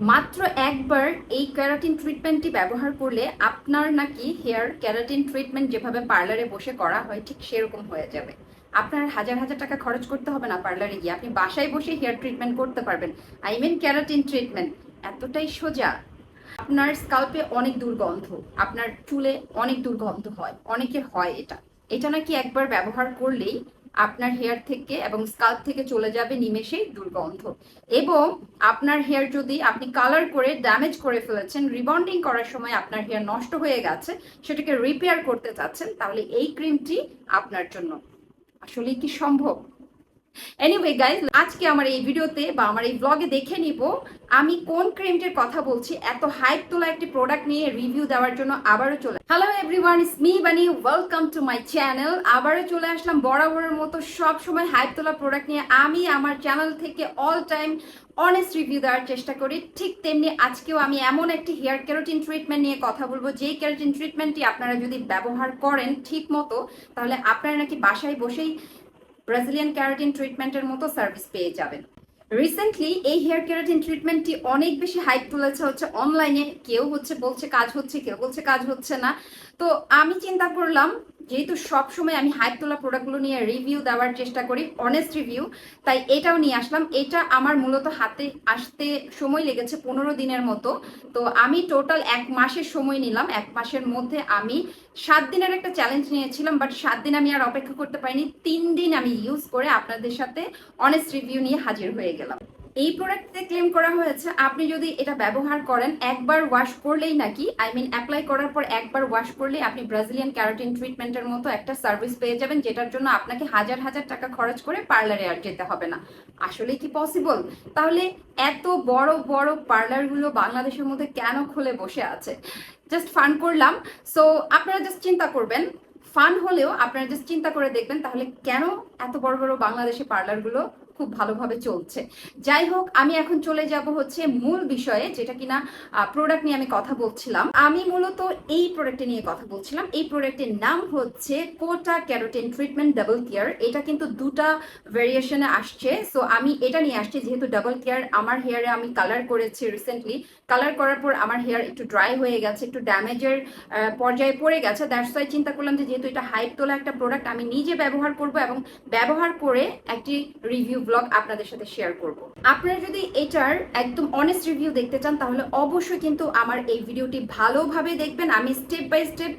মাত্র একবার এই ক্যারাটিন ট্রিটমেন্টটি ব্যবহার করলে আপনার নাকি হেয়ার ক্যারাটিন ট্রিটমেন্ট যেভাবে পার্লারে বসে করা হয়, ঠিক সেরকম হয়ে যাবে। আপনার হাজার হাজার টাকা খরচ করতে হবে না পার্লারে গিয়ে। আপনি বাসায় বসে হেয়ার ট্রিটমেন্ট করতে পারবেন। আই মিন ক্যারাটিন ট্রিটমেন্ট এতটাই সোজা। আপনার স্কাল্পে অনেক দুর্গন্ধ। আপনার চুলে অনেক দুর্গন্ধ হয়। অনেকের হয় এটা। এটা নাকি একবার ব্যবহার করলেই আপনার হেয়ার থেকে এবং স্কাল্প থেকে চলে যাবে নিমেষেই দুর্গন্ধ। এবং আপনার হেয়ার যদি আপনি কালার করে ড্যামেজ করে ফেলেছেন, রিবন্ডিং করার সময় আপনার হেয়ার নষ্ট হয়ে গেছে, সেটাকে রিপেয়ার করতে চাচ্ছেন, তাহলে এই ক্রিমটি আপনার জন্য। আসলে কি সম্ভব? এনিওয়ে গাইজ আজকে আমার এই ভিডিওতে বা আমার এই ব্লগে দেখে নিব, আমি কোন ক্রিমটির কথা বলছি, এত হাইপ তোলা একটি প্রোডাক্ট নিয়ে রিভিউ দেওয়ার জন্য আবারও চলে hello everyone is me Bani welcome to my channel আবারও চলে আসলাম বরাবরের মতো সব সময় হাইপ তোলা প্রোডাক্ট নিয়ে। আমি আমার চ্যানেল থেকে অল টাইম অনেস্ট রিভিউ দেওয়ার চেষ্টা করি। ঠিক তেমনি আজকেও আমি এমন একটি হেয়ার ক্যারোটিন ট্রিটমেন্ট নিয়ে কথা বলব। যেই ক্যারোটিন ট্রিটমেন্টটি আপনারা যদি ব্যবহার করেন ঠিক মতো, তাহলে আপনারা নাকি বাসায় বসেই ব্রাজিলিয়ান ক্যারাটিন ট্রিটমেন্টের মতো সার্ভিস পেয়ে যাবেন। রিসেন্টলি এই হেয়ার ক্যারাটিন ট্রিটমেন্টটি অনেক বেশি হাইপ তুলেছে হচ্ছে অনলাইনে কেউ হচ্ছে বলছে কাজ হচ্ছে, কেউ বলছে কাজ হচ্ছে না। তো আমি চিন্তা করলাম যেহেতু সবসময় আমি হাইপ তোলা প্রোডাক্টগুলো নিয়ে রিভিউ দেওয়ার চেষ্টা করি অনেস্ট রিভিউ তাই এটাও নিয়ে আসলাম। এটা আমার মূলত হাতে আসতে সময় লেগেছে পনেরো দিনের মতো। তো আমি টোটাল এক মাসের সময় নিলাম। এক মাসের মধ্যে আমি সাত দিনের একটা চ্যালেঞ্জ নিয়েছিলাম বাট সাত দিন আমি আর অপেক্ষা করতে পারিনি। তিন দিন আমি ইউজ করে আপনাদের সাথে অনেস্ট রিভিউ নিয়ে হাজির হয়ে গেলাম। এই প্রোডাক্টে ক্লেম করা হয়েছে, আপনি যদি এটা ব্যবহার করেন, একবার ওয়াশ করলেই নাকি আই মিন অ্যাপ্লাই করার পর একবার ওয়াশ করলেই আপনি ব্রাজিলিয়ান ক্যারোটিন ট্রিটমেন্টের মতো একটা সার্ভিস পেয়ে যাবেন, যেটার জন্য আপনাকে হাজার হাজার টাকা খরচ করে পার্লারে আর যেতে হবে না। আসলে কি পসিবল তাহলে এত বড় বড় পার্লারগুলো বাংলাদেশের মধ্যে কেন খুলে বসে আছে? জাস্ট ফান করলাম। সো আপনারা জাস্ট চিন্তা করবেন। ফান হলেও আপনারা জাস্ট চিন্তা করে দেখবেন, তাহলে কেন এত বড় বড় বাংলাদেশে পার্লারগুলো খুব ভালোভাবে চলছে। যাই হোক, আমি এখন চলে যাব হচ্ছে মূল বিষয়ে, যেটা কিনা প্রোডাক্ট নিয়ে আমি কথা বলছিলাম। আমি মূলত এই প্রোডাক্টে নিয়ে কথা বলছিলাম। এই প্রোডাক্টের নাম হচ্ছে কোটা ক্যারোটিন ট্রিটমেন্ট ডাবল কেয়ার এটা কিন্তু দুটা ভেরিয়েশনে আসছে। সো আমি এটা নিয়ে আসছি যেহেতু ডাবল কেয়ার আমার হেয়ারে আমি কালার করেছি রিসেন্টলি কালার করার পর আমার হেয়ার একটু ড্রাই হয়ে গেছে, একটু ড্যামেজের পর্যায়ে পড়ে গেছে। দ্যাটস ওয়াই চিন্তা করলাম যে যেহেতু এটা হাইপ তোলা একটা প্রোডাক্ট আমি নিজে ব্যবহার করব এবং ব্যবহার করে একটি রিভিউ ব্লগ আপনাদের সাথে শেয়ার করব। আপনারা যদি এটার একদম অনেস্ট রিভিউ দেখতে চান, তাহলে অবশ্যই কিন্তু আমার এই ভিডিওটি ভালোভাবে দেখবেন। আমি স্টেপ বাই স্টেপ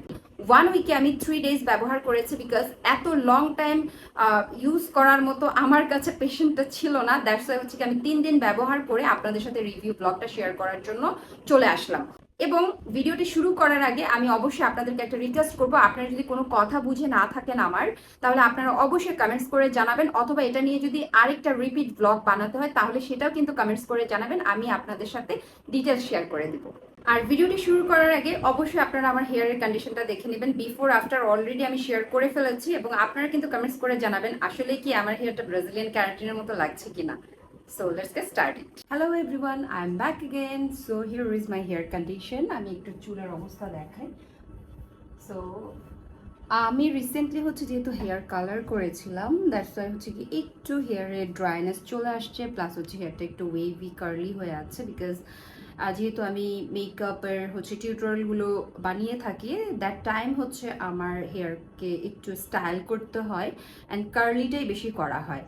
ওয়ান উইকে আমি থ্রি ডেজ ব্যবহার করেছি বিকজ এত লং টাইম ইউজ করার মতো আমার কাছে পেশেন্টটা ছিল না। দ্যাটস হচ্ছে কি আমি তিন দিন ব্যবহার করে আপনাদের সাথে রিভিউ ব্লগটা শেয়ার করার জন্য চলে আসলাম। এবং ভিডিওটি শুরু করার আগে আমি অবশ্যই আপনাদেরকে একটা রিকোয়েস্ট করব। আপনারা যদি কোনো কথা বুঝে না থাকেন আমার, তাহলে আপনারা অবশ্যই কমেন্টস করে জানাবেন, অথবা এটা নিয়ে যদি আরেকটা রিপিট ব্লগ বানাতে হয়, তাহলে সেটাও কিন্তু কমেন্টস করে জানাবেন, আমি আপনাদের সাথে ডিটেলস শেয়ার করে দিব। আর ভিডিওটি শুরু করার আগে অবশ্যই আপনারা আমার হেয়ারের কন্ডিশনটা দেখে নেবেন বিফোর আফটার অলরেডি আমি শেয়ার করে ফেলেছি, এবং আপনারা কিন্তু কমেন্টস করে জানাবেন, আসলে কি আমার হেয়ারটা ব্রাজিলিয়ান ক্যারাটিনের মতো লাগছে কিনা। So let's get started. Hello everyone, I'm back again. So here is my hair condition. আমি একটু চুলের অবস্থা দেখাই সো আমি রিসেন্টলি হচ্ছে যেহেতু হেয়ার কালার করেছিলাম দ্যাটস ওয়াই হচ্ছে কি একটু হেয়ারে ড্রাইনেস চলে আসছে প্লাস হচ্ছে হেয়ারটা একটু ওয়েভি কার্লি হয়ে আছে বিকজ যেহেতু আমি মেকআপের হচ্ছে টিউটোরিয়ালগুলো বানিয়ে থাকি দ্যাট টাইম হচ্ছে আমার হেয়ারকে একটু স্টাইল করতে হয় অ্যান্ড কার্লিটাই বেশি করা হয়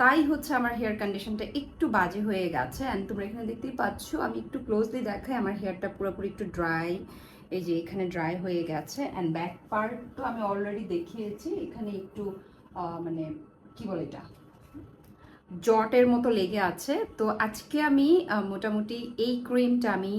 তাই হচ্ছে আমার হেয়ার কন্ডিশনটা একটু বাজে হয়ে গেছে অ্যান্ড তোমরা এখানে দেখতেই পাচ্ছ, আমি একটু ক্লোজলি দেখাই আমার হেয়ারটা পুরোপুরি একটু ড্রাই এই যে এখানে ড্রাই হয়ে গেছে অ্যান্ড ব্যাক পার্ট তো আমি অলরেডি দেখিয়েছি, এখানে একটু মানে কি বলে এটা? জটের মতো লেগে আছে, তো আজকে আমি মোটামুটি এই ক্রিমটা আমি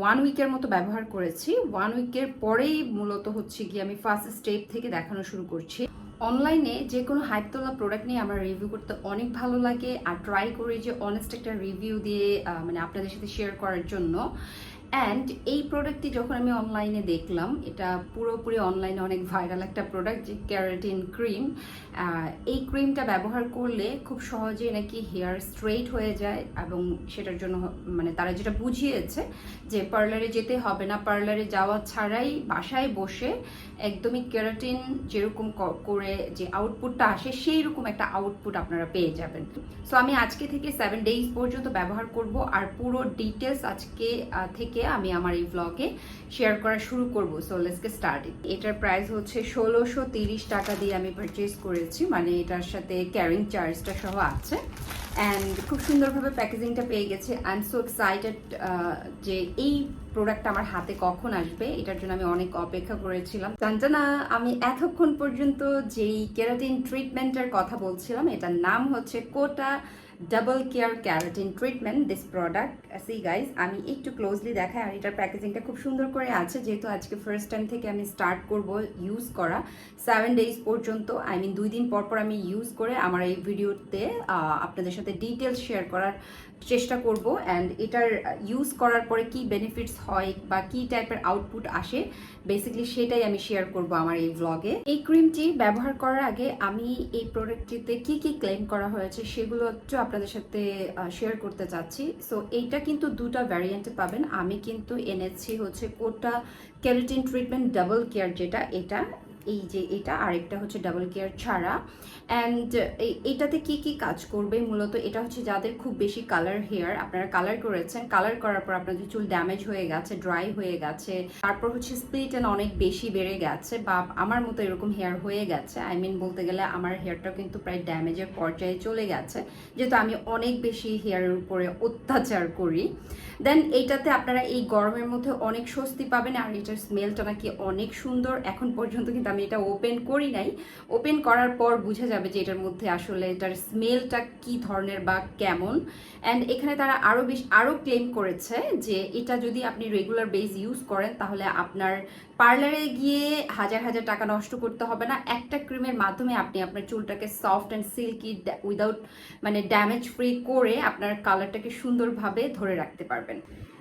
ওয়ান উইকের মতো ব্যবহার করেছি ওয়ান উইকের পরেই মূলত হচ্ছে গিয়ে আমি ফার্স্ট স্টেপ থেকে দেখানো শুরু করছি। অনলাইনে যে কোনো হাইপ তোলা প্রোডাক্ট নিয়ে আমার রিভিউ করতে অনেক ভালো লাগে। আর ট্রাই করি যে অনেস্ট একটা রিভিউ দিয়ে মানে আপনাদের সাথে শেয়ার করার জন্য। অ্যান্ড এই প্রোডাক্টটি যখন আমি অনলাইনে দেখলাম এটা পুরোপুরি অনলাইনে অনেক ভাইরাল একটা প্রোডাক্ট যে ক্যারাটিন ক্রিম এই ক্রিমটা ব্যবহার করলে খুব সহজেই নাকি হেয়ার স্ট্রেট হয়ে যায় এবং সেটার জন্য মানে তারা যেটা বুঝিয়েছে যে পার্লারে যেতে হবে না পার্লারে যাওয়া ছাড়াই বাসায় বসে একদমই ক্যারাটিন যেরকম করে যে আউটপুটটা আসে সেই রকম একটা আউটপুট আপনারা পেয়ে যাবেন। সো আমি আজকে থেকে সেভেন ডেজ পর্যন্ত ব্যবহার করব আর পুরো ডিটেলস আজকে আহ, থেকে আমি আমার এই ব্লগে শেয়ার করা শুরু করব। সো লেটস গেট স্টার্ট এটার প্রাইস হচ্ছে ষোলোশো তিরিশ টাকা দিয়ে আমি পারচেজ করেছি। মানে এটার সাথে ক্যারিং চার্জটা সহ আছে। অ্যান্ড খুব সুন্দরভাবে প্যাকেজিংটা পেয়ে গেছে। আই এম সো এক্সাইটেড যে এই প্রোডাক্টটা আমার হাতে কখন আসবে। এটার জন্য আমি অনেক অপেক্ষা করেছিলাম। জানতানা আমি এতক্ষণ পর্যন্ত যেই কেরাটিন ট্রিটমেন্টের কথা বলছিলাম, এটার নাম হচ্ছে কোটা double care keratin treatment this product see guys আমি একটু ক্লোজলি দেখাই, আর এটার প্যাকেজিংটা খুব সুন্দর করে আছে, যেহেতু আজকে ফার্স্ট টাইম থেকে আমি স্টার্ট করব ইউজ করা। সেভেন ডেজ পর্যন্ত আই মিন দুই দিন পর পর আমি ইউজ করে আমার এই ভিডিওতে আপনাদের সাথে ডিটেলস শেয়ার করার চেষ্টা করব অ্যান্ড এটার ইউজ করার পরে কি বেনিফিটস হয় বা কি টাইপের আউটপুট আসে বেসিক্যালি সেটাই আমি শেয়ার করব আমার এই ব্লগে এই ক্রিমটি ব্যবহার করার আগে আমি এই প্রোডাক্টটিতে কি কি ক্লেম করা হয়েছে সেগুলো একটু আপনাদের সাথে শেয়ার করতে চাচ্ছি। সো এইটা কিন্তু দুটো ভ্যারিয়েন্টে পাবেন। আমি কিন্তু এনেছি হচ্ছে কোটা কেরাটিন ট্রিটমেন্ট ডাবল কেয়ার যেটা, এটা। এই যে এটা, আরেকটা হচ্ছে ডাবল কেয়ার ছাড়া। অ্যান্ড এটাতে কি কি কাজ করবে? মূলত এটা হচ্ছে যাদের খুব বেশি কালার হেয়ার আপনারা কালার করেছেন কালার করার পর আপনাদের চুল ড্যামেজ হয়ে গেছে ড্রাই হয়ে গেছে, তারপর হচ্ছে স্প্লিট অ্যান্ড অনেক বেশি বেড়ে গেছে বা আমার মতো এরকম হেয়ার হয়ে গেছে আই মিন বলতে গেলে আমার হেয়ারটা কিন্তু প্রায় ড্যামেজের পর্যায়ে চলে গেছে, যেহেতু আমি অনেক বেশি হেয়ারের উপরে অত্যাচার করি। দেন এইটাতে আপনারা এই গরমের মধ্যে অনেক স্বস্তি পাবেন আর এটার স্মেলটা নাকি অনেক সুন্দর। এখন পর্যন্ত কিন্তু আমি এটা ওপেন করি নাই। ওপেন করার পর বোঝা যাবে যে এটার মধ্যে আসলে এটার স্মেলটা কি ধরনের বা কেমন। অ্যান্ড এখানে তারা আরও বেশ আরও ক্লেম করেছে যে এটা যদি আপনি রেগুলার বেস ইউজ করেন, তাহলে আপনার পার্লারে গিয়ে হাজার হাজার টাকা নষ্ট করতে হবে না। একটা ক্রিমের মাধ্যমে আপনি আপনার চুলটাকে সফট অ্যান্ড সিল্কি উইদাউট মানে ড্যামেজ ফ্রি করে আপনার কালারটাকে সুন্দরভাবে ধরে রাখতে পারবেন।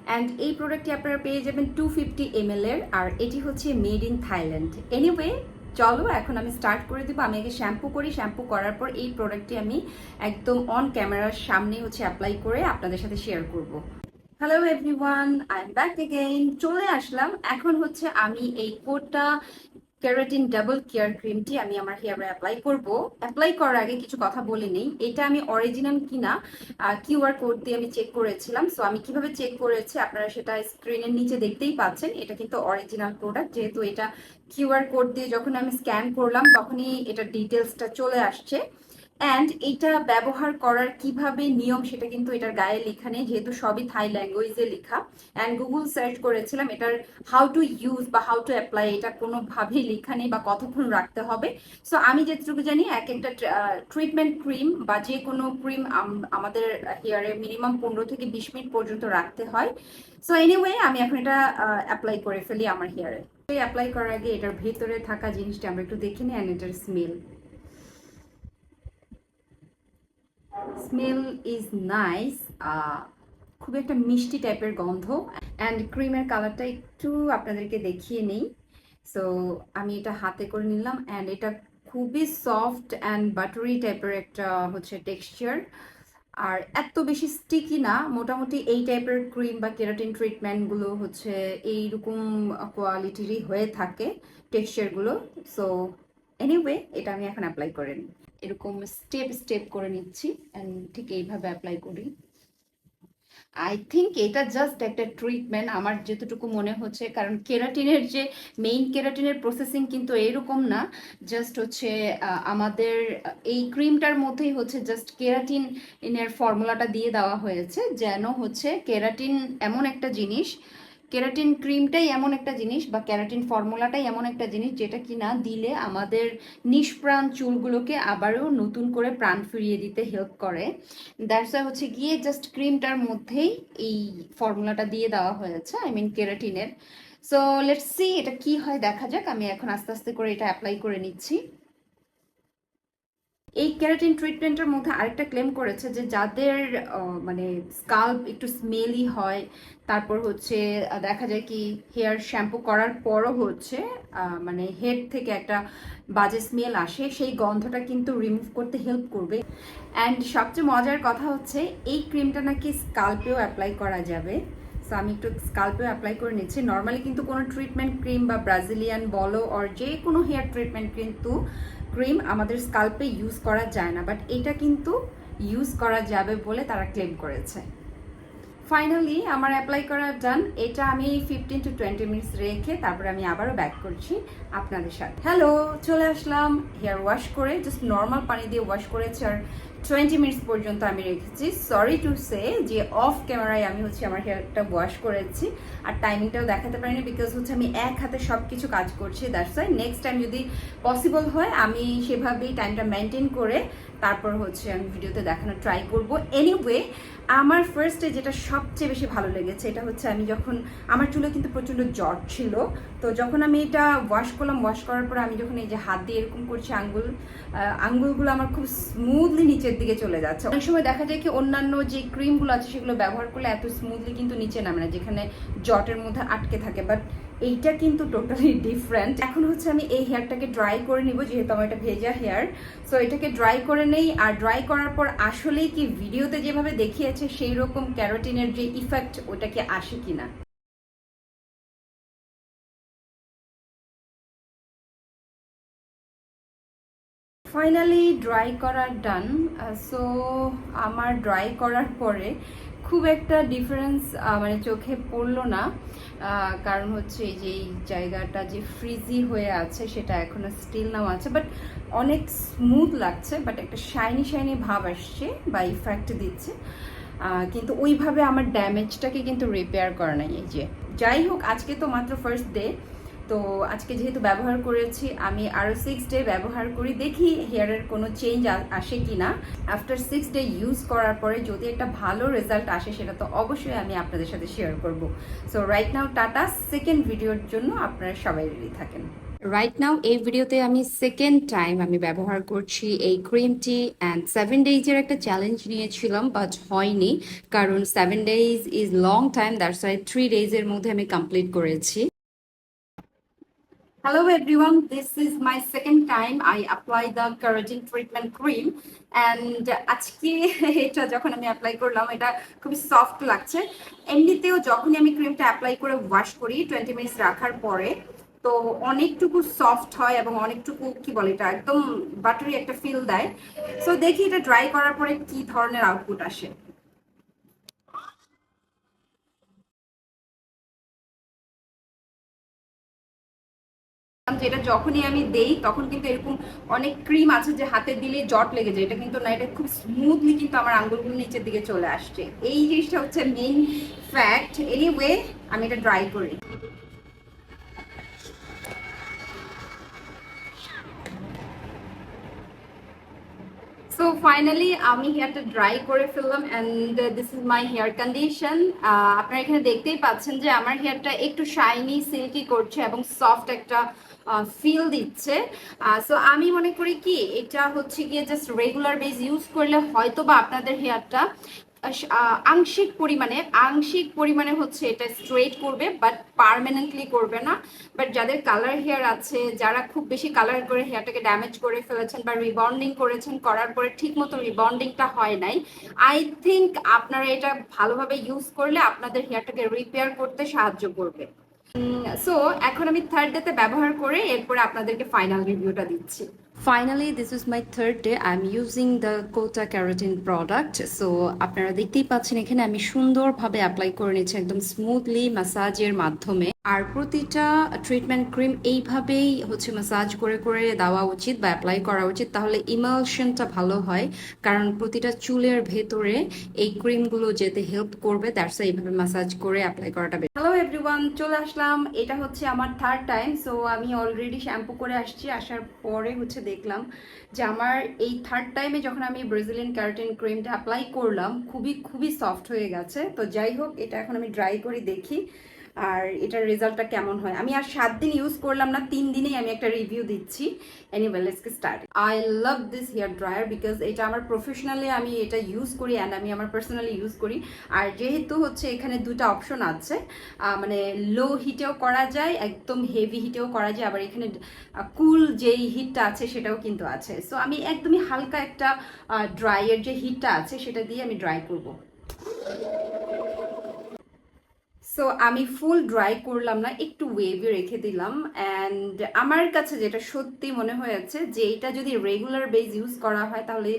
অ্যান্ড এই প্রোডাক্টটি আপনারা পেয়ে যাবেন টু ফিফটি এম এর, আর এটি হচ্ছে মেড ইন থাইল্যান্ড এনিওয়ে চলো, এখন আমি স্টার্ট করে দিব। আমি আগে শ্যাম্পু করি। শ্যাম্পু করার পর এই প্রোডাক্টটি আমি একদম অন ক্যামেরার সামনে হচ্ছে অ্যাপ্লাই করে আপনাদের সাথে শেয়ার করব। Hello everyone I am back again চলে আসলাম। এখন হচ্ছে আমি এই কোডটা কেরাটিন ডাবল কেয়ার ক্রিমটি আমি আমার হেয়ারে অ্যাপ্লাই করব। অ্যাপ্লাই করার আগে কিছু কথা বলে নেই। এটা আমি অরিজিনাল কিনা কিউআর কোড দিয়ে আমি চেক করেছিলাম। সো আমি কীভাবে চেক করেছি আপনারা সেটা স্ক্রিনের নিচে দেখতেই পাচ্ছেন। এটা কিন্তু অরিজিনাল প্রোডাক্ট যেহেতু এটা কিউআর কোড দিয়ে যখন আমি স্ক্যান করলাম, তখনই এটা ডিটেলসটা চলে আসছে। অ্যান্ড এটা ব্যবহার করার কীভাবে নিয়ম সেটা কিন্তু এটার গায়ে লেখা নেই, যেহেতু সবই থাই ল্যাঙ্গুয়েজে লেখা। অ্যান্ড গুগল সার্চ করেছিলাম, এটার হাউ টু ইউজ বা হাউ টু অ্যাপ্লাই এটা কোনোভাবেই লেখা নেই বা কতক্ষণ রাখতে হবে। সো আমি যেটুকু জানি, এক একটা ট্রিটমেন্ট ক্রিম বা যে কোনো ক্রিম আমাদের হেয়ারে মিনিমাম পনেরো থেকে বিশ মিনিট পর্যন্ত রাখতে হয়। সো এনিওয়ে আমি এখন এটা অ্যাপ্লাই করে ফেলি আমার হেয়ারে অ্যাপ্লাই করার আগে এটার ভেতরে থাকা জিনিসটা আমরা একটু দেখে নিই অ্যান্ড এটার স্মেল স্মেল ইজ নাইস খুব একটা মিষ্টি টাইপের গন্ধ অ্যান্ড ক্রিমের কালারটা একটু আপনাদেরকে দেখিয়ে নেই। সো আমি এটা হাতে করে নিলাম অ্যান্ড এটা খুবই সফট অ্যান্ড বাটারি টাইপের একটা, হচ্ছে টেক্সচার আর এত বেশি স্টিকি না, মোটামুটি এই টাইপের ক্রিম বা কেরাটিন ট্রিটমেন্টগুলো হচ্ছে এইরকম কোয়ালিটিরই হয়ে থাকে টেক্সচারগুলো সো এনিওয়ে এটা আমি এখন অ্যাপ্লাই করে নিই। এরকম স্টেপ স্টেপ করে নিচ্ছি অ্যান্ড ঠিক এইভাবে অ্যাপ্লাই করি। আই থিঙ্ক এটা জাস্ট একটা ট্রিটমেন্ট আমার যেতটুকু মনে হচ্ছে, কারণ কেরাটিনের যে মেইন কেরাটিনের প্রসেসিং কিন্তু এরকম না জাস্ট হচ্ছে আমাদের, এই ক্রিমটার মধ্যেই হচ্ছে জাস্ট কেরাটিন এর ফর্মুলাটা দিয়ে দেওয়া হয়েছে, যেন হচ্ছে কেরাটিন এমন একটা জিনিস কেরাটিন ক্রিমটাই এমন একটা জিনিস বা ক্যারাটিন ফর্মুলাটাই এমন একটা জিনিস যেটা কিনা দিলে আমাদের নিষ্প্রাণ চুলগুলোকে আবারও নতুন করে প্রাণ ফিরিয়ে দিতে হেল্প করে। দ্যাটস হচ্ছে গিয়ে জাস্ট ক্রিমটার মধ্যেই এই ফর্মুলাটা দিয়ে দেওয়া হয়েছে আই মিন কেরাটিনের। সো লেটস সি এটা কি হয়, দেখা যাক। আমি এখন আস্তে আস্তে করে এটা অ্যাপ্লাই করে নিচ্ছি। এই ক্যারাটিন ট্রিটমেন্টের মধ্যে আরেকটা ক্লেম করেছে যে যাদের মানে স্কাল্প একটু স্মেলি হয়, তারপর হচ্ছে দেখা যায় কি হেয়ার শ্যাম্পু করার পরও হচ্ছে মানে হেড থেকে একটা বাজে স্মেল আসে, সেই গন্ধটা কিন্তু রিমুভ করতে হেল্প করবে। অ্যান্ড সবচেয়ে মজার কথা হচ্ছে, এই ক্রিমটা নাকি স্কাল্পেও অ্যাপ্লাই করা যাবে। সো আমি একটু স্কাল্পেও অ্যাপ্লাই করে নিচ্ছি। নর্মালি কিন্তু কোনো ট্রিটমেন্ট ক্রিম বা ব্রাজিলিয়ান বলো অর যে কোনো হেয়ার ট্রিটমেন্ট কিন্তু ক্রিম আমাদের স্কাল্পে ইউজ করা যায় না, বাট এটা কিন্তু ইউজ করা যাবে বলে তারা ক্লেম করেছে। ফাইনালি আমার অ্যাপ্লাই করা ডান, এটা আমি ফিফটিন টু টোয়েন্টি মিনিটস রেখে তারপরে আমি আবারও ব্যাক করছি আপনাদের সাথে। হ্যালো, চলে আসলাম, হেয়ার ওয়াশ করে জাস্ট নর্মাল পানি দিয়ে ওয়াশ করেছি আর টোয়েন্টি মিনিটস পর্যন্ত আমি রেখেছি। সরি টু সে যে অফ ক্যামেরায় আমি হচ্ছে আমার হেয়ারটা ওয়াশ করেছি। আর টাইমিংটাও দেখাতে পারিনি বিকজ হচ্ছে আমি এক হাতে সব কিছু কাজ করছি দ্যাটস ওয়াই নেক্সট টাইম যদি পসিবল হয়, আমি সেভাবেই টাইমটা মেনটেন করে তারপর হচ্ছে আমি ভিডিওতে দেখানোর ট্রাই করব। এনিওয়ে আমার ফার্স্টে যেটা সবচেয়ে বেশি ভালো লেগেছে, এটা হচ্ছে আমি যখন, আমার চুলে কিন্তু প্রচণ্ড জ্বর ছিল, তো যখন আমি এটা ওয়াশ করলাম ওয়াশ করার পর আমি যখন এই যে হাত দিয়ে এরকম করছি, আঙ্গুল আঙ্গুলগুলো আমার খুব স্মুথলি নিচের দিকে চলে যাচ্ছে। অনেক সময় দেখা যায় কি, অন্যান্য যে ক্রিমগুলো আছে, সেগুলো ব্যবহার করলে এত স্মুথলি কিন্তু নিচে নামে না, যেখানে জটের মধ্যে আটকে থাকে। বাট এইটা কিন্তু টোটালি ডিফারেন্ট এখন হচ্ছে আমি এই হেয়ারটাকে ড্রাই করে নিব, যেহেতু আমার এটা ভেজা হেয়ার সো এটাকে ড্রাই করে নেই, আর ড্রাই করার পর আসলেই কি ভিডিওতে যেভাবে দেখিয়েছে সেই রকম ক্যারোটিনের যে ইফেক্ট ওটা কি আসে কিনা। ফাইনালি ড্রাই করার ডান সো আমার ড্রাই করার পরে খুব একটা ডিফারেন্স মানে চোখে পড়ল না। কারণ হচ্ছে এই যে এই জায়গাটা যে ফ্রিজি হয়ে আছে, সেটা এখনও স্টিল নাও আছে। বাট অনেক স্মুথ লাগছে বাট একটা শাইনি শাইনি ভাব আসছে বা ইফেক্ট দিচ্ছে। কিন্তু ওইভাবে আমার ড্যামেজটাকে কিন্তু রিপেয়ার করা নাই। এই যে, যাই হোক, আজকে তো মাত্র ফার্স্ট ডে তো আজকে যেহেতু ব্যবহার করেছি, আমি আরও সিক্স ডে ব্যবহার করি। দেখি হেয়ারের কোনো চেঞ্জ আসে কি না আফটার সিক্স ডে ইউজ করার পরে যদি একটা ভালো রেজাল্ট আসে, সেটা তো অবশ্যই আমি আপনাদের সাথে শেয়ার করব। So right now tata second ভিডিওর জন্য আপনারা সবাই রেডি থাকেন। রাইট নাও এই ভিডিওতে আমি সেকেন্ড টাইম আমি ব্যবহার করছি এই ক্রিমটি অ্যান্ড সেভেন ডেজের একটা চ্যালেঞ্জ নিয়েছিলাম বাট হয়নি। কারণ seven days is long time that's why three ডেজের মধ্যে আমি কমপ্লিট করেছি। Hello everyone, this is my second time I apply the keratin treatment cream. And আজকে এটা যখন আমি অ্যাপ্লাই করলাম এটা খুবই সফট লাগছে। এমনিতেও যখনই আমি ক্রিমটা অ্যাপ্লাই করে ওয়াশ করি টোয়েন্টি মিনিটস রাখার পরে তো অনেকটুকু সফট হয় এবং অনেকটুকু কি বলে এটা একদম বাটারি একটা ফিল দেয়। সো দেখি এটা ড্রাই করার পরে কি ধরনের আউটপুট আসে। যে এটা যখনই আমি দেই, তখন কিন্তু এরকম অনেক ক্রিম আছে যে হাতে দিলে জট লেগে যায়। এটা কিন্তু না, এটা খুব স্মুথলি কিন্তু আমার আঙ্গুলগুলো নিচের দিকে চলে আসছে। এই জিনিসটা হচ্ছে মেইন ফ্যাক্ট এনিওয়ে আমি এটা ড্রাই করি। সো ফাইনালি আমি হেয়ারটা ড্রাই করে ফেললাম and this is my hair condition আপনারা এখানে দেখতেই পাচ্ছেন যে আমার হেয়ারটা একটু শাইনি সিল্কি করছে এবং সফট একটা ফিল দিচ্ছে। সো আমি মনে করি কি, এটা হচ্ছে গিয়ে জাস্ট রেগুলার বেস ইউজ করলে হয়তো বা আপনাদের হেয়ারটা আংশিক পরিমাণে আংশিক পরিমাণে হচ্ছে এটা স্ট্রেট করবে বাট পারমানেন্টলি করবে না। বাট যাদের কালার হেয়ার আছে, যারা খুব বেশি কালার করে হেয়ারটাকে ড্যামেজ করে ফেলেছেন বা রিবন্ডিং করেছেন, করার পরে ঠিক মতো রিবন্ডিংটা হয় নাই আই থিঙ্ক আপনারা এটা ভালোভাবে ইউজ করলে আপনাদের হেয়ারটাকে রিপেয়ার করতে সাহায্য করবে। সো এখন আমি থার্ড ডেতে ব্যবহার করে এরপরে আপনাদেরকে ফাইনাল রিভিউটা দিচ্ছি। Finally this is my third day I am using the cota keratin product so আপনারা দেখতেই পাচ্ছেন এখানে আমি সুন্দরভাবে অ্যাপ্লাই করে নিচ্ছি একদম স্মুথলি ম্যাসাজের মাধ্যমে। আর প্রতিটা ট্রিটমেন্ট ক্রিম এইভাবেই হচ্ছে ম্যাসাজ করে করে দেওয়া উচিত বা অ্যাপ্লাই করা উচিত। তাহলে ইমালশনটা ভালো হয়, কারণ প্রতিটা চুলের ভেতরে এই ক্রিমগুলো যেতে হেল্প করবে। দ্যাটস এইভাবে ম্যাসাজ করে অ্যাপ্লাই করাটা হ্যালো এভরিওয়ান চলে আসলাম। এটা হচ্ছে আমার থার্ড টাইম সো আমি অলরেডি শ্যাম্পু করে আসছি। আসার পরে হচ্ছে দেখলাম যে আমার এই থার্ড টাইমে যখন আমি ব্রাজিলিয়ান ক্যারাটিন ক্রিমটা অ্যাপ্লাই করলাম, খুবই খুবই সফট হয়ে গেছে। তো যাই হোক, এটা এখন আমি ড্রাই করে দেখি। আর এটার রেজাল্টটা কেমন হয়? আমি আর সাত দিন ইউজ করলাম না, তিন দিনেই আমি একটা রিভিউ দিচ্ছি। Anyway let's start I love this hair dryer because এটা আমার প্রফেশনালি আমি এটা ইউজ করি অ্যান্ড আমি আমার পার্সোনালি ইউজ করি। আর যেহেতু হচ্ছে এখানে দুটো অপশন আছে মানে লো হিটেও করা যায়, একদম হেভি হিটেও করা যায়, আবার এখানে কুল যেই হিটটা আছে সেটাও কিন্তু আছে। সো আমি একদমই হালকা একটা ড্রাইয়ের যে হিটটা আছে সেটা দিয়ে আমি ড্রাই করব। সো আমি ফুল ড্রাই করলাম না, একটু ওয়েভে রেখে দিলাম অ্যান্ড আমার কাছে যেটা সত্যি মনে হয়েছে যে এটা যদি রেগুলার বেজ ইউজ করা হয় তাহলে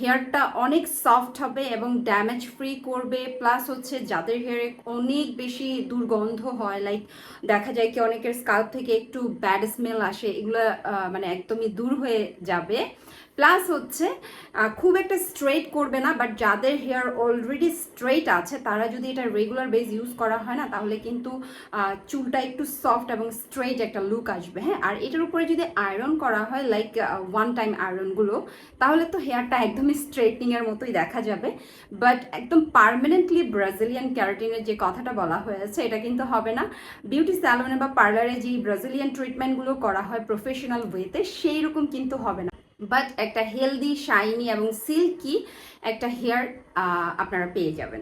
হেয়ারটা অনেক সফট হবে এবং ড্যামেজ ফ্রি করবে। প্লাস হচ্ছে যাদের হেয়ারে অনেক বেশি দুর্গন্ধ হয় লাইক দেখা যায় কি অনেকের স্কাল্প থেকে একটু ব্যাড স্মেল আসে, এগুলো মানে একদমই দূর হয়ে যাবে। প্লাস হচ্ছে খুব একটা স্ট্রেট করবে না বাট যাদের হেয়ার অলরেডি স্ট্রেট আছে, তারা যদি এটা রেগুলার বেস ইউজ করা হয় না, তাহলে কিন্তু চুলটা একটু সফট এবং স্ট্রেট একটা লুক আসবে হ্যাঁ? আর এটার উপরে যদি আয়রন করা হয় লাইক ওয়ান টাইম আয়রনগুলো তাহলে তো হেয়ারটা একদমই স্ট্রেটনিংয়ের মতোই দেখা যাবে। বাট একদম পার্মানেন্টলি ব্রাজিলিয়ান ক্যারাটিনের যে কথাটা বলা হয়েছে, এটা কিন্তু হবে না। বিউটি স্যালনে বা পার্লারে যে ব্রাজিলিয়ান ট্রিটমেন্টগুলো করা হয় প্রফেশনাল ওয়েতে সেই রকম কিন্তু হবে না। বাট একটা হেলদি শাইনি এবং সিল্কি একটা হেয়ার আপনারা পেয়ে যাবেন।